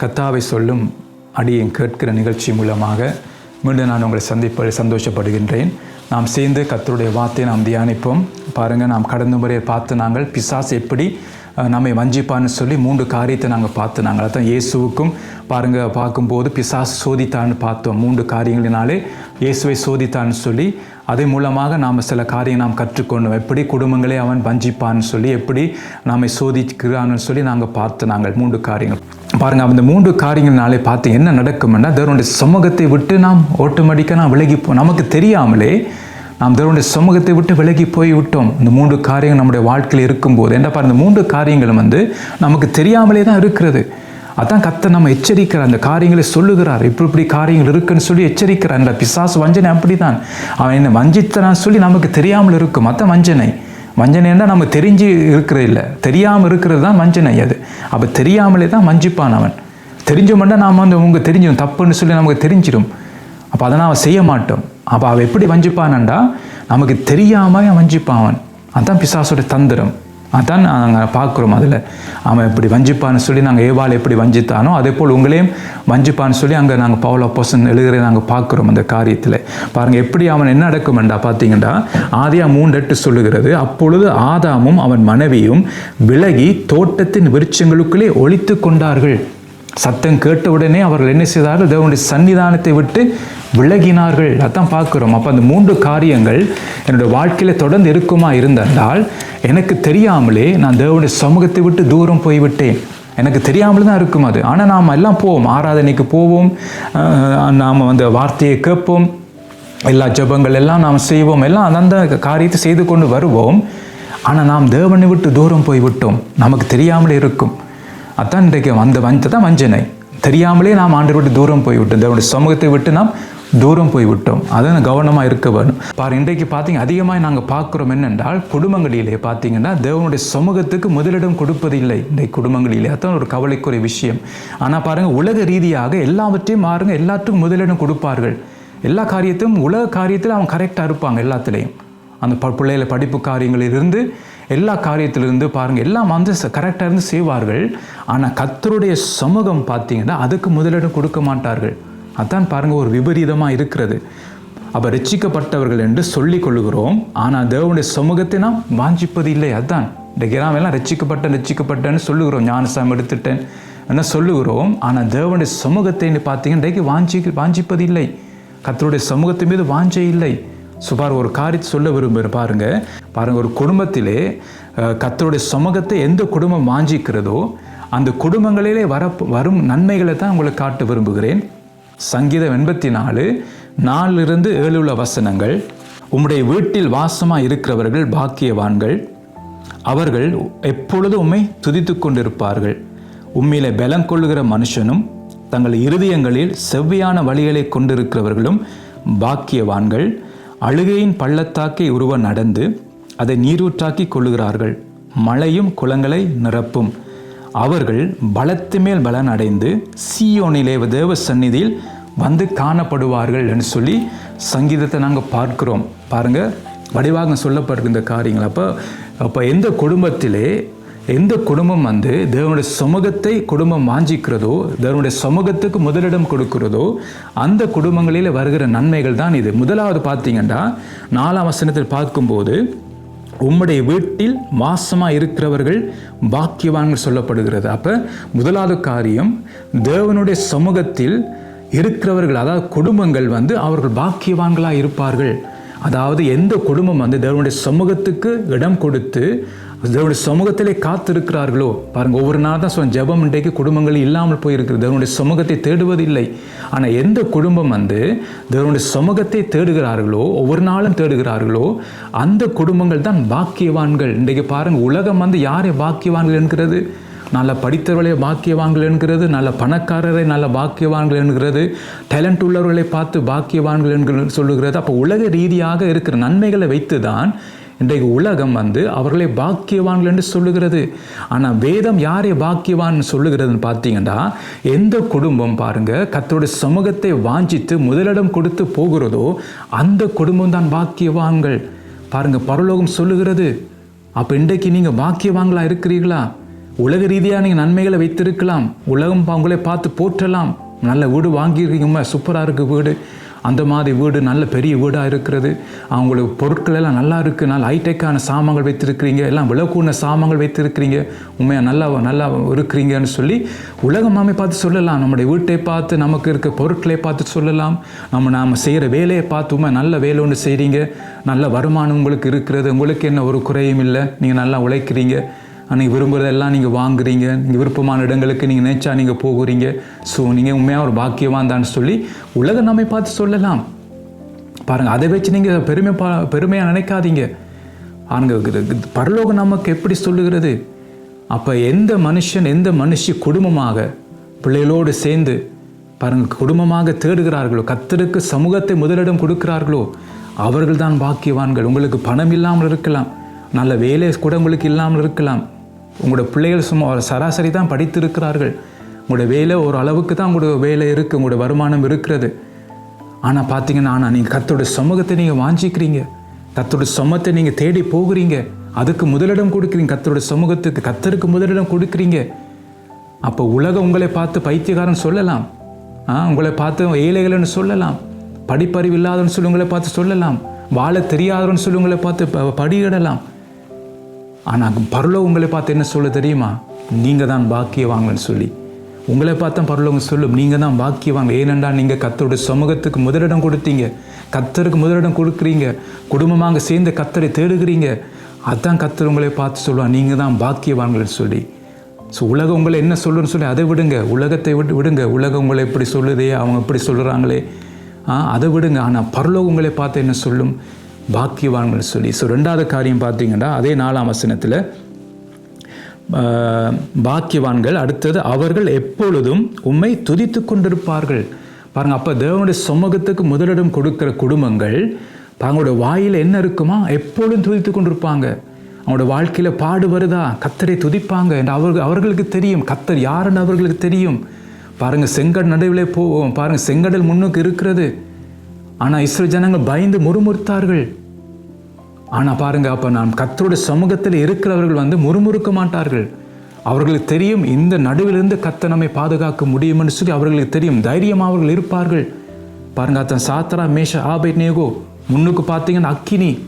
கத்தாவை சொல்லும் அடியேன் கேட்கிற நிகழ்ச்சி மூலமாக மீண்டும் நான் உங்களை சந்திப்ப சந்தோஷப்படுகின்றேன். நாம் சேர்ந்து கத்தருடைய வார்த்தையை நாம் தியானிப்போம். பாருங்கள் நாம் கடந்த முறையை பார்த்து நாங்கள் பிசாஸ் எப்படி நம்மை வஞ்சிப்பான்னு சொல்லி மூன்று காரியத்தை நாங்கள் பார்த்து நாங்கள் அதான் இயேசுவுக்கும் பாருங்கள் பார்க்கும்போது பிசாசு சோதித்தான்னு பார்த்தோம். மூன்று காரியங்களினாலே இயேசுவை சோதித்தான்னு சொல்லி அதன் மூலமாக நாம் சில காரியம் நாம் கற்றுக்கொண்டோம். எப்படி குடும்பங்களே அவன் வஞ்சிப்பான்னு சொல்லி எப்படி நாமை சோதிக்கிறான்னு சொல்லி நாங்கள் பார்த்து நாங்கள் மூன்று காரியங்கள். பாருங்கள் அந்த மூன்று காரியங்கள்னாலே பார்த்து என்ன நடக்கும்னா தேவனுடைய சமூகத்தை விட்டு நாம் ஆட்டோமேட்டிக்காக நாம் விலகி போ நமக்கு தெரியாமலே நாம் தேவனுடைய சமூகத்தை விட்டு விலகி போய் விட்டோம் இந்த மூன்று காரியங்கள் நம்முடைய வாழ்க்கையில் இருக்கும்போது என்னப்பா இந்த மூன்று காரியங்களும் வந்து நமக்கு தெரியாமலே தான் இருக்கிறது? அதான் கத்தை நம்ம எச்சரிக்கிறார் அந்த காரியங்களை சொல்லுகிறார். இப்படி இப்படி காரியங்கள் இருக்குன்னு சொல்லி எச்சரிக்கிறார். அந்த பிசாசு வஞ்சனை அப்படிதான் அவன் என்ன வஞ்சித்தனான்னு சொல்லி நமக்கு தெரியாமல் இருக்கும். அதான் வஞ்சனை. வஞ்சனைன்னா நம்ம தெரிஞ்சு இருக்கிறது இல்லை. தெரியாமல் இருக்கிறது தான் வஞ்சனை அது. அப்போ தெரியாமலே தான் வஞ்சிப்பான் அவன். தெரிஞ்ச மட்டும் நாம் வந்து உங்களுக்கு தெரிஞ்சிடும் தப்புன்னு சொல்லி நமக்கு தெரிஞ்சிடும். அப்போ அதை அவன் செய்ய மாட்டோம். அப்போ அவன் எப்படி வஞ்சிப்பானண்டா? நமக்கு தெரியாமல் வஞ்சிப்பான் அவன். அதான் பிசாசோட தந்திரம். அதான் நாங்கள் பார்க்குறோம் அதில். அவன் எப்படி வஞ்சிப்பான்னு சொல்லி நாங்கள் ஏவாள் எப்படி வஞ்சித்தானோ அதே போல் உங்களையும் வஞ்சிப்பான்னு சொல்லி அங்கே நாங்கள் பவுல பொசன் எழுதுகிறத நாங்கள் பார்க்குறோம் அந்த காரியத்தில். பாருங்கள் எப்படி அவன் என்ன நடக்குமெண்டா பார்த்தீங்கன்னா ஆதியா மூண்டெட்டு சொல்லுகிறது அப்பொழுது ஆதாமும் அவன் மனைவியும் விலகி தோட்டத்தின் விருட்சங்களுக்குள்ளே ஒழித்து கொண்டார்கள். சத்தம் கேட்ட உடனே அவர்கள் என்ன செய்தார்கள்? தேவனுடைய சன்னிதானத்தை விட்டு விலகினார்கள். அதான் பார்க்குறோம். அப்போ அந்த மூன்று காரியங்கள் என்னுடைய வாழ்க்கையில் தொடர்ந்து இருக்குமா இருந்தால் எனக்கு தெரியாமலே நான் தேவனுடைய சமூகத்தை விட்டு தூரம் போய்விட்டேன். எனக்கு தெரியாமல் தான் இருக்கும் அது. ஆனால் நாம் எல்லாம் போவோம். ஆராதனைக்கு போவோம். நாம் அந்த வார்த்தையை கேட்போம். எல்லா ஜெபங்கள் எல்லாம் நாம் செய்வோம். எல்லாம் அந்தந்த காரியத்தை செய்து கொண்டு வருவோம். ஆனால் நாம் தேவனை விட்டு தூரம் போய்விட்டோம். நமக்கு தெரியாமலே இருக்கும். அதான் இன்றைக்கு அந்த வஞ்ச தான் வஞ்சனை. தெரியாமலே நாம் ஆண்டு விட்டு தூரம் போய்விட்டோம். தேவனுடைய சமூகத்தை விட்டு நாம் தூரம் போய் விட்டோம் அதான் கவனமாக இருக்க வேணும். பாரு இன்றைக்கு பார்த்தீங்க அதிகமாக நாங்கள் பார்க்குறோம் என்னென்றால் குடும்பங்களிலே பார்த்தீங்கன்னா தேவனுடைய சமூகத்துக்கு முதலிடம் கொடுப்பதில்லை. இன்றைக்கு குடும்பங்களிலே. அதான் ஒரு கவலைக்குரிய விஷயம். ஆனால் பாருங்கள் உலக ரீதியாக எல்லாவற்றையும் மாறுங்க எல்லாத்துக்கும் முதலிடம் கொடுப்பார்கள். எல்லா காரியத்தையும் உலக காரியத்தில் அவங்க கரெக்டாக இருப்பாங்க எல்லாத்துலேயும். அந்த ப பிள்ளைகள படிப்பு காரியங்களிலிருந்து எல்லா காரியத்திலிருந்து பாருங்கள் எல்லாம் வந்து கரெக்டாக இருந்து செய்வார்கள். ஆனால் கத்தருடைய சமூகம் பார்த்தீங்கன்னா அதுக்கு முதலிடம் கொடுக்க மாட்டார்கள். அதான் பாருங்கள் ஒரு விபரீதமாக இருக்கிறது. அப்போ ரட்சிக்கப்பட்டவர்கள் என்று சொல்லிக் கொள்கிறோம் ஆனால் தேவனுடைய சமூகத்தை நாம் வாஞ்சிப்பது இல்லை அதான். இந்த நாம் எல்லாம் ரட்சிக்கப்பட்டேன் ரட்சிக்கப்பட்டேன்னு சொல்லுகிறோம். ஞானசாமி எடுத்துட்டேன் என்ன சொல்லுகிறோம். ஆனால் தேவனுடைய சமூகத்தை பார்த்தீங்கன்னா இன்றைக்கு வாஞ்சி வாஞ்சிப்பது இல்லை. கத்தருடைய சமூகத்தின் மீது வாஞ்சே இல்லை. சுபார் ஒரு காரியத்தை சொல்ல விரும்புகிறேன் பாருங்க. பாருங்க ஒரு குடும்பத்திலே கத்தருடைய சுமகத்தை சமூகத்தை எந்த குடும்பம் வாஞ்சிக்கிறதோ அந்த குடும்பங்களிலே வர வரும் நன்மைகளை தான் உங்களுக்கு காட்ட விரும்புகிறேன். சங்கீதம் எண்பத்தி நாலு நாலிலிருந்து ஏழு உள்ள வசனங்கள் உம்முடைய வீட்டில் வாசமாக இருக்கிறவர்கள் பாக்கியவான்கள். அவர்கள் எப்பொழுதும் உம்மை துதித்து கொண்டிருப்பார்கள்? உம்மிலே பலம் கொள்ளுகிற மனுஷனும் தங்கள் இருதயங்களில் செவ்வியான வழிகளை கொண்டிருக்கிறவர்களும் பாக்கியவான்கள். அழுகையின் பள்ளத்தாக்கை உருவ நடந்து அதை நீரூற்றாக்கி கொள்ளுகிறார்கள். மழையும் குளங்களை நிரப்பும். அவர்கள் பலத்து மேல் பலன் அடைந்து சீயோனிலே தேவ சந்நிதியில் வந்து காணப்படுவார்கள் என்று சொல்லி சங்கீதத்தை நாங்கள் பார்க்கிறோம். பாருங்கள் வடிவாக சொல்லப்படுகின்ற காரியங்கள். அப்போ அப்போ எந்த குடும்பத்திலே எந்த குடும்பம் வந்து தேவனுடைய சமூகத்தை குடும்பம் வாஞ்சிக்கிறதோ தேவனுடைய சமூகத்துக்கு முதலிடம் கொடுக்கிறதோ அந்த குடும்பங்களில் வருகிற நன்மைகள் தான் இது. முதலாவது பார்த்தீங்கன்னா நாலாம் வசனத்தில் பார்க்கும்போது உம்முடைய வீட்டில் வாசமாக இருக்கிறவர்கள் பாக்கியவான்கள் சொல்லப்படுகிறது. அப்போ முதலாவது காரியம் தேவனுடைய சமூகத்தில் இருக்கிறவர்கள் அதாவது குடும்பங்கள் வந்து அவர்கள் பாக்கியவான்களாக இருப்பார்கள். அதாவது எந்த குடும்பம் வந்து தேவனுடைய சமூகத்துக்கு இடம் கொடுத்து தேவனுடைய சமூகத்திலே காத்திருக்கிறார்களோ? பாருங்க ஒவ்வொரு நாள் தான் சொல்ல ஜெபம் இன்றைக்கு குடும்பங்கள் இல்லாமல் போயிருக்கிறது. தேவனுடைய சமூகத்தை தேடுவதில்லை. ஆனால் எந்த குடும்பம் வந்து தேவனுடைய சமூகத்தை தேடுகிறார்களோ ஒவ்வொரு நாளும் தேடுகிறார்களோ அந்த குடும்பங்கள் தான் பாக்கியவான்கள். இன்றைக்கு பாருங்க உலகம் வந்து யாரை பாக்கியவான்கள் என்கிறது? நல்ல படித்தவர்களை பாக்கியவான்கள் என்கிறது நல்ல பணக்காரரை நல்ல பாக்கியவான்கள் என்கிறது டேலண்ட் உள்ளவர்களை பார்த்து பாக்கியவான்கள் என்கிற சொல்லுகிறது. அப்போ உலக ரீதியாக இருக்கிற நன்மைகளை வைத்து தான் இன்றைக்கு உலகம் வந்து அவர்களே பாக்கியவான்கள் என்று சொல்லுகிறது. ஆனால் வேதம் யாரை பாக்கியவான் சொல்லுகிறதுன்னு பார்த்தீங்கன்னா எந்த குடும்பம் பாருங்க கர்த்தருடைய சமூகத்தை வாஞ்சித்து முதலிடம் கொடுத்து போகிறதோ அந்த குடும்பம் தான் பாக்கியவான்கள். பாருங்க பரலோகம் சொல்லுகிறது அப்போ இன்றைக்கு நீங்கள் பாக்கியவான்களாக இருக்கிறீர்களா? உலக ரீதியாக நீங்கள் நன்மைகளை வைத்திருக்கலாம். உலகம் அவங்களே பார்த்து போற்றலாம். நல்ல வீடு வாங்கியிருக்கீங்கம்மா சூப்பராக இருக்குது வீடு. அந்த மாதிரி வீடு நல்ல பெரிய வீடாக இருக்கிறது. அவங்களுக்கு பொருட்கள் எல்லாம் நல்லா இருக்குது நல்ல ஹைடெக்கான சாமான்கள் வைத்திருக்கிறீங்க. எல்லாம் விளக்கூன சாமான்கள் வைத்திருக்கிறீங்க. உண்மையாக நல்லா நல்லா இருக்கிறீங்கன்னு சொல்லி உலகமாமே பார்த்து சொல்லலாம். நம்முடைய வீட்டை பார்த்து நமக்கு இருக்க பொருட்களை பார்த்து சொல்லலாம். நம்ம நாம் செய்கிற வேலையை பார்த்து உண்மை நல்ல வேலை ஒன்று செய்கிறீங்க நல்ல வருமானம் உங்களுக்கு இருக்கிறது. உங்களுக்கு என்ன ஒரு குறையும் இல்லை. நீங்கள் நல்லா உழைக்கிறீங்க. நீங்கள் விரும்புகிறதெல்லாம் நீங்கள் வாங்குறீங்க. நீங்கள் விருப்பமான இடங்களுக்கு நீங்கள் நினச்சா நீங்கள் போகிறீங்க. ஸோ நீங்கள் உண்மையாக ஒரு பாக்கியவான் தான் சொல்லி உலகம் நம்மை பார்த்து சொல்லலாம். பாருங்கள் அதை வச்சு நீங்கள் பெருமை பா பெருமையாக நினைக்காதீங்க. பாருங்க பரலோகம் நமக்கு எப்படி சொல்லுகிறது? அப்போ எந்த மனுஷன் எந்த மனுஷி குடும்பமாக பிள்ளைகளோடு சேர்ந்து பாருங்கள் குடும்பமாக தேடுகிறார்களோ கத்தருக்கு சமூகத்தை முதலிடம் கொடுக்கிறார்களோ அவர்கள் தான் பாக்கியவான்கள். உங்களுக்கு பணம் இல்லாமல் இருக்கலாம். நல்ல வேலை கூட உங்களுக்கு இல்லாமல் இருக்கலாம். உங்களோட பிள்ளைகள் சும்மா ஒரு சராசரி தான் படித்திருக்கிறார்கள். உங்களோட வேலை ஒரு அளவுக்கு தான் உங்களோட வேலை இருக்குது உங்களோட வருமானம் இருக்கிறது. ஆனால் பார்த்தீங்கன்னா ஆனால் நீங்கள் கத்தோட சமூகத்தை நீங்கள் வாஞ்சிக்கிறீங்க. கத்தோட சமத்தை நீங்கள் தேடி போகிறீங்க. அதுக்கு முதலிடம் கொடுக்குறீங்க. கத்தோட சமூகத்துக்கு கத்தருக்கு முதலிடம் கொடுக்குறீங்க. அப்போ உலகம் உங்களை பார்த்து பைத்தியக்காரன் சொல்லலாம். ஆ உங்களை பார்த்து ஏழைகள்னு சொல்லலாம். படிப்பறிவு இல்லாதவன்னு சொல்லி உங்களை பார்த்து சொல்லலாம். வாழ தெரியாதவன்னு சொல்லி உங்களை பார்த்து படியிடலாம். ஆனால் பரலோ உங்களை பார்த்து என்ன சொல்ல தெரியுமா? நீங்கள் தான் பாக்கியவாங்கன்னு சொல்லி. உங்களை பார்த்தா பரலோகம் சொல்லும். நீங்கள் தான் பாக்கியவாங்க ஏனென்றால் நீங்கள் கத்தருடைய சமூகத்துக்கு முதலிடம் கொடுத்தீங்க. கத்தருக்கு முதலிடம் கொடுக்குறீங்க. குடும்பமாக சேர்ந்து கத்தரை தேடுகிறீங்க. அதான் கத்தர் உங்களை பார்த்து சொல்லுவாங்க நீங்கள் தான் பாக்கியவான்கள்னு சொல்லி. ஸோ உலகம் உங்களை என்ன சொல்லுன்னு சொல்லி அதை விடுங்க. உலகத்தை விட்டு விடுங்க. உலகம் உங்களை இப்படி சொல்லுதே அவங்க இப்படி சொல்கிறாங்களே ஆ அதை விடுங்க. ஆனால் பரலோகங்களை உங்களை பார்த்து என்ன சொல்லும்? பாக்கியவான்கள் சொல்லி. ஸோ ரெண்டாவது காரியம் பார்த்தீங்கன்னா அதே நாலாம் வசனத்தில் பாக்கியவான்கள் அடுத்தது அவர்கள் எப்பொழுதும் உண்மை துதித்து கொண்டிருப்பார்கள். பாருங்கள் அப்போ தேவனுடைய சமூகத்துக்கு முதலிடம் கொடுக்கிற குடும்பங்கள் அவங்களோட வாயில் என்ன இருக்குமா? எப்பொழுதும் துதித்து கொண்டிருப்பாங்க. அவங்களோட வாழ்க்கையில் பாடு வருதா? கத்தரை துதிப்பாங்க என்று அவர்கள் அவர்களுக்கு தெரியும். கத்தர் யாருன்னு அவர்களுக்கு தெரியும். பாருங்கள் செங்கடல் நடுவிலே போவோம் பாருங்கள் செங்கடல் முன்னுக்கு இருக்கிறது. ஆனால் இஸ்ரேல் ஜனங்கள் பயந்து முறுமுறுத்தார்கள். ஆனால் பாருங்க அப்போ நாம் கத்தருடைய சமூகத்தில் இருக்கிறவர்கள் வந்து முறுமுறுக்க மாட்டார்கள். அவர்களுக்கு தெரியும் இந்த நடுவிலிருந்து கத்த நம்மை பாதுகாக்க முடியும்னு சொல்லி அவர்களுக்கு தெரியும். தைரியமாக அவர்கள் இருப்பார்கள். பாருங்க அத்தன் சாத்ரா மேஷ ஆபை நேகோ முன்னுக்கு பார்த்தீங்கன்னா அக்கினி.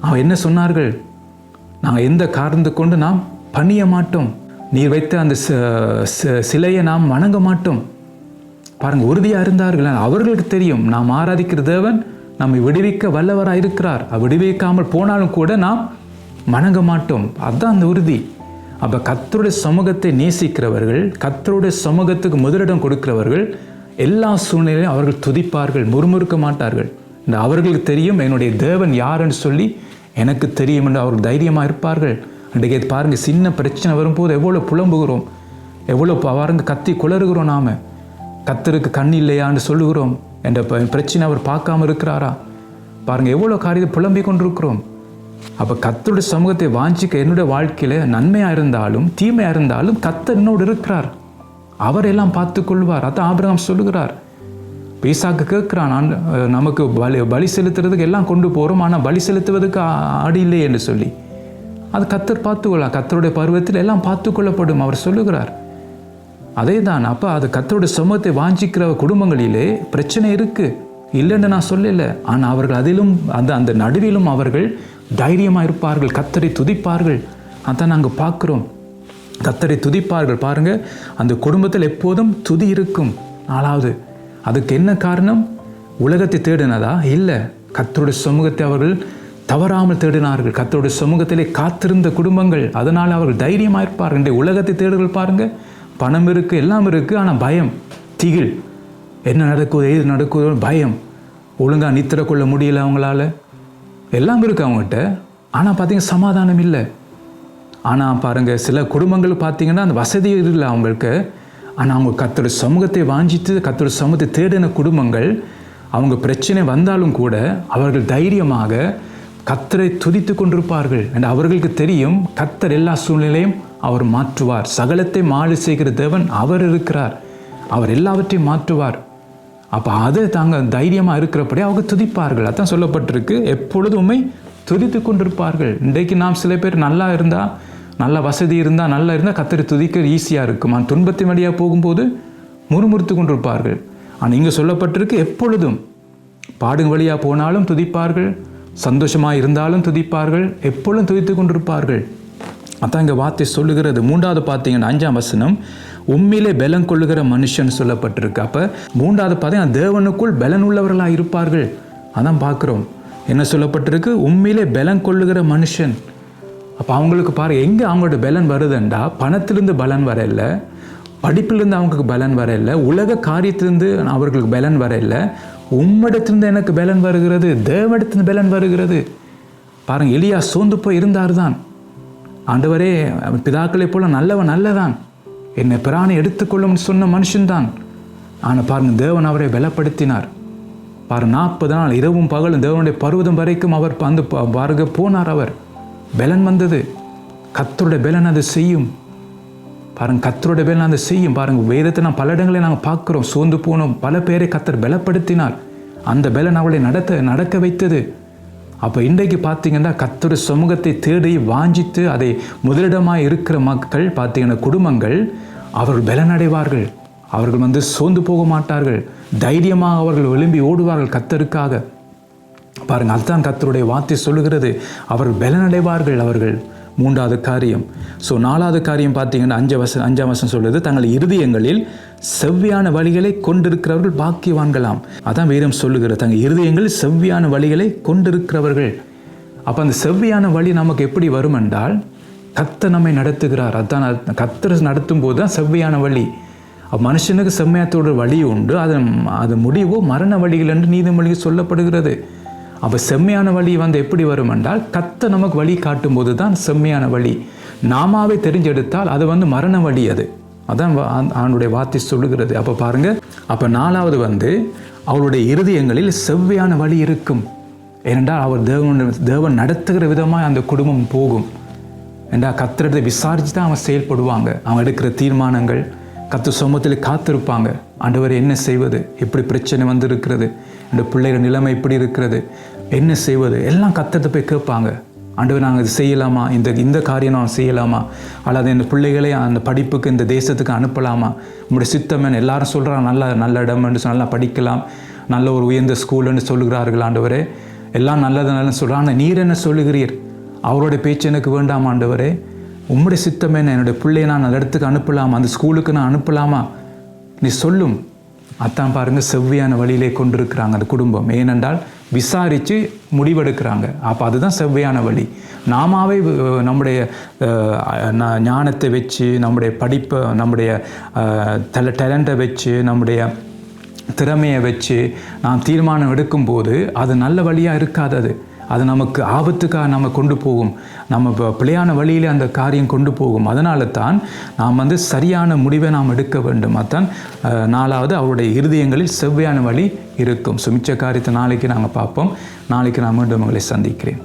அவன் என்ன சொன்னார்கள்? நாங்கள் எந்த காரணத்தை கொண்டு நாம் பணிய மாட்டோம்? நீர் வைத்த அந்த ச- ச- சிலையை நாம் வணங்க மாட்டோம். பாருங்கள் உறுதியாக இருந்தார்கள். அவர்களுக்கு தெரியும் நாம் ஆராதிக்கிற தேவன் நம்மை விடுவிக்க வல்லவராக இருக்கிறார். அவர் விடுவிக்காமல் போனாலும் கூட நாம் வணங்க மாட்டோம். அதுதான் அந்த உறுதி. அப்போ கத்தருடைய சமூகத்தை நேசிக்கிறவர்கள் கத்தருடைய சமூகத்துக்கு முதலிடம் கொடுக்கிறவர்கள் எல்லா சூழ்நிலையிலும் அவர்கள் துதிப்பார்கள் முறுமுறுக்க மாட்டார்கள். இந்த அவர்களுக்கு தெரியும் என்னுடைய தேவன் யாருன்னு சொல்லி எனக்கு தெரியும் என்று அவர்கள் தைரியமாக இருப்பார்கள். அன்றைக்கு பாருங்கள் சின்ன பிரச்சனை வரும்போது எவ்வளோ புலம்புகிறோம். எவ்வளோ பாருங்க கத்தி குளறுகிறோம் நாம். கத்தருக்கு கண் இல்லையான்னு சொல்லுகிறோம். என்ற பிரச்சனை அவர் பார்க்காம இருக்கிறாரா? பாருங்க எவ்வளோ காரியத்தை புலம்பிக் கொண்டிருக்கிறோம். அப்போ கத்தருடைய சமூகத்தை வாஞ்சிக்க என்னுடைய வாழ்க்கையில் நன்மையாக இருந்தாலும் தீமையாக இருந்தாலும் கத்தர் என்னோடு இருக்கிறார். அவர் எல்லாம் பார்த்து கொள்வார். அதான் ஆபிரகாம் சொல்லுகிறார். பீசாக்கு கேட்குறான் நான் நமக்கு பலி பலி செலுத்துறதுக்கு எல்லாம் கொண்டு போகிறோம் ஆனால் பலி செலுத்துவதற்கு ஆடி இல்லை என்று சொல்லி. அது கத்தர் பார்த்துக்கொள்ளலாம் கத்தருடைய பருவத்தில் எல்லாம் பார்த்துக்கொள்ளப்படும் அவர் சொல்லுகிறார். அதே தான் அப்போ அது கத்தருடைய சமூகத்தை வாஞ்சிக்கிற குடும்பங்களிலே பிரச்சனை இருக்கு. இல்லைன்னு நான் சொல்லலை. ஆனால் அவர்கள் அதிலும் அந்த அந்த நடுவிலும் அவர்கள் தைரியமாக இருப்பார்கள். கத்தரை துதிப்பார்கள். அதான் நாங்கள் பார்க்குறோம். கத்தரை துதிப்பார்கள். பாருங்க அந்த குடும்பத்தில் எப்போதும் துதி இருக்கும். நாலாவது அதுக்கு என்ன காரணம்? உலகத்தை தேடினதா? இல்லை. கத்தருடைய சமூகத்தை அவர்கள் தவறாமல் தேடினார்கள். கத்தருடைய சமூகத்திலே காத்திருந்த குடும்பங்கள் அதனால் அவர்கள் தைரியமாக இருப்பார்கள். இன்றைய உலகத்தை தேடுகள் பாருங்கள் பணம் இருக்குது எல்லாம் இருக்குது ஆனால் பயம் திகில். என்ன நடக்குது எது நடக்குதோ பயம். ஒழுங்காக நித்திர கொள்ள முடியல அவங்களால. எல்லாம் இருக்குது அவங்ககிட்ட. ஆனால் பார்த்திங்கன்னா சமாதானம் இல்லை. ஆனால் பாருங்கள் சில குடும்பங்கள் பார்த்தீங்கன்னா அந்த வசதி இல்லை அவங்களுக்கு. ஆனால் அவங்க கத்தோட சமூகத்தை வாஞ்சித்து கத்தோட சமூகத்தை தேடின குடும்பங்கள் அவங்க பிரச்சனை வந்தாலும் கூட அவர்கள் தைரியமாக கத்தரை துதித்து கொண்டிருப்பார்கள். அண்ட் அவர்களுக்கு தெரியும் கத்தர் எல்லா சூழ்நிலையும் அவர் மாற்றுவார். சகலத்தை மாறு செய்கிற தேவன் அவர் இருக்கிறார். அவர் எல்லாவற்றையும் மாற்றுவார். அப்போ அதை தாங்க தைரியமாக இருக்கிறபடி அவங்க துதிப்பார்கள். அதான் சொல்லப்பட்டிருக்கு. எப்பொழுதுமே துதித்து கொண்டிருப்பார்கள்? இன்றைக்கு நாம் சில பேர் நல்லா இருந்தால் நல்ல வசதி இருந்தால் நல்லா இருந்தால் கத்தரி துதிக்க ஈஸியாக இருக்கும். ஆனால் துன்பத்தின் வழியாக போகும்போது முறுமுறுத்து கொண்டிருப்பார்கள். ஆனால் இங்கே சொல்லப்பட்டிருக்கு எப்பொழுதும் பாடுங்க வழியாக போனாலும் துதிப்பார்கள். சந்தோஷமாக இருந்தாலும் துதிப்பார்கள். எப்பொழுதும் துதித்து கொண்டிருப்பார்கள். அதான் இங்கே வார்த்தை சொல்லுகிறது. மூன்றாவது பார்த்தீங்கன்னா அஞ்சாம் வசனம் உண்மையிலே பலன் கொள்ளுகிற மனுஷன் சொல்லப்பட்டிருக்கு. அப்போ மூன்றாவது பார்த்தீங்கன்னா தேவனுக்குள் பலன் உள்ளவர்களாக இருப்பார்கள். அதான் பார்க்குறோம் என்ன சொல்லப்பட்டிருக்கு? உண்மையிலே பலன் கொள்ளுகிற மனுஷன். அப்போ அவங்களுக்கு பாரு எங்கே அவங்களோட பலன் வருதுண்டா? பணத்திலிருந்து பலன் வரல. படிப்பிலிருந்து அவங்களுக்கு பலன் வரல. உலக காரியத்திலிருந்து அவர்களுக்கு பலன் வரல. உம்மிடத்திலிருந்து எனக்கு பலன் வருகிறது. தேவடத்திலிருந்து பலன் வருகிறது. பாருங்கள் எலியா சோர்ந்து போய் இருந்தார் தான் ஆண்டவரே பிதாக்களைப் போல நல்லவன் நல்லதான் என்னை பிராணி எடுத்துக்கொள்ளும்னு சொன்ன மனுஷன்தான். ஆனால் பாருங்கள் தேவன் அவரை பலப்படுத்தினார். பாரு நாற்பது நாள் இரவும் பகலும் தேவனுடைய பருவதம் வரைக்கும் அவர் வந்து பாருங்க போனார் அவர். பலன் வந்தது. கத்தருடைய பலன் அது செய்யும். பாருங்க கத்தருடைய பலன் அதை செய்யும். பாருங்க வேதத்தை நான் பல இடங்களில் நாங்கள் பார்க்குறோம். சோர்ந்து போனோம். பல பேரை கத்தர் பலப்படுத்தினார். அந்த பலன் அவளை நடத்த நடக்க வைத்தது. அப்போ இன்றைக்கு பார்த்தீங்கன்னா கத்தருடைய சமூகத்தை தேடி வாஞ்சித்து அதை முதலிடமாக இருக்கிற மக்கள் பார்த்தீங்கன்னா குடும்பங்கள் அவர்கள் பலனடைவார்கள். அவர்கள் வந்து சோர்ந்து போக மாட்டார்கள். தைரியமாக அவர்கள் விளம்பி ஓடுவார்கள் கத்தருக்காக பாருங்கள் அதுதான் கத்தருடைய வார்த்தை சொல்லுகிறது. அவர்கள் பலனடைவார்கள் அவர்கள். மூன்றாவது காரியம். ஸோ நாலாவது காரியம் பார்த்தீங்கன்னா அஞ்சு வசம் அஞ்சாம் வசம் சொல்லுது தங்கள் இருதயங்களில் செவ்வியான வழிகளை கொண்டிருக்கிறவர்கள் பாக்கியவான்களாம். அதான் வேதம் சொல்லுகிறது. தங்கள் இருதயங்கள் செவ்வியான வழிகளை கொண்டிருக்கிறவர்கள். அப்போ அந்த செவ்வியான வழி நமக்கு எப்படி வரும் என்றால் கத்த நம்மை நடத்துகிறார். அதான் அது- நடத்தும் போது தான் செவ்வியான வழி. மனுஷனுக்கு செம்மையத்தோட வழி உண்டு. அதன் அது முடிவோ மரண வழிகள் என்று நீதிமொழி சொல்லப்படுகிறது. அப்போ செம்மையான வழி வந்து எப்படி வரும் என்றால் கத்த நமக்கு வழி காட்டும்போது தான் செம்மையான வழி. நாமாவே தெரிஞ்செடுத்தால் அது வந்து மரண வழி அது. அதான் வா- ஆண்டுடைய வார்த்தை சொல்லுகிறது. அப்போ பாருங்க அப்போ நாலாவது வந்து அவருடைய இருதயங்களில் செவ்வையான வழி இருக்கும். ஏனென்றால் அவர் தேவன் தேவன் நடத்துகிற விதமாக அந்த குடும்பம் போகும். என்றால் கத்திரத்தை விசாரித்து தான் அவன் செயல்படுவாங்க. அவன் எடுக்கிற தீர்மானங்கள் கத்து சமூகத்தில் காத்திருப்பாங்க. ஆண்டவர் என்ன செய்வது? எப்படி பிரச்சனை வந்து இருக்கிறது இந்த பிள்ளைகள் நிலைமை இப்படி இருக்கிறது? என்ன செய்வது? எல்லாம் கத்தத்தை போய் கேட்பாங்க. ஆண்டவர் நாங்கள் இது செய்யலாமா? இந்த இந்த காரியம் நான் செய்யலாமா? அல்லது இந்த பிள்ளைகளை அந்த படிப்புக்கு இந்த தேசத்துக்கு அனுப்பலாமா? உங்களுடைய சித்தமன் எல்லாரும் சொல்கிறாங்க நல்ல நல்ல இடம்னு நல்லா படிக்கலாம். நல்ல ஒரு உயர்ந்த ஸ்கூலுன்னு சொல்லுகிறார்கள் ஆண்டவரே. எல்லாம் நல்லது நல்லது சொல்கிறாங்க ஆனால் நீர் என்ன சொல்லுகிறீர்? அவருடைய பேச்சு எனக்கு வேண்டாம் ஆண்டவரே. உம்முடைய சித்தம் என்ன? என்னுடைய பிள்ளையை நான் அந்த இடத்துக்கு அனுப்பலாமா? அந்த ஸ்கூலுக்கு நான் அனுப்பலாமா? நீ சொல்லும். அதான் பாருங்கள் செவ்வியான வழியிலே கொண்டிருக்கிறாங்க அந்த குடும்பம். ஏனென்றால் விசாரித்து முடிவெடுக்கிறாங்க. அப்போ அதுதான் செவ்வையான வழி. நாமாவே நம்முடைய ஞானத்தை வச்சு நம்முடைய படிப்பை நம்முடைய டெல டேலண்ட்டை வச்சு நம்முடைய திறமையை வச்சு நாம் தீர்மானம் எடுக்கும்போது அது நல்ல வழியாக இருக்காது அது. அது நமக்கு ஆபத்துக்காக நம்ம கொண்டு போகும். நம்ம பிழையான வழியிலே அந்த காரியம் கொண்டு போகும். அதனால தான் நாம் வந்து சரியான முடிவை நாம் எடுக்க வேண்டும். அதான் நாலாவது அவருடைய இருதயங்களில் செவ்வையான வழி இருக்கும். சுமிச்ச காரியத்தை நாளைக்கு நாங்கள் பார்ப்போம். நாளைக்கு நான் மீண்டும் உங்களை சந்திக்கிறேன்.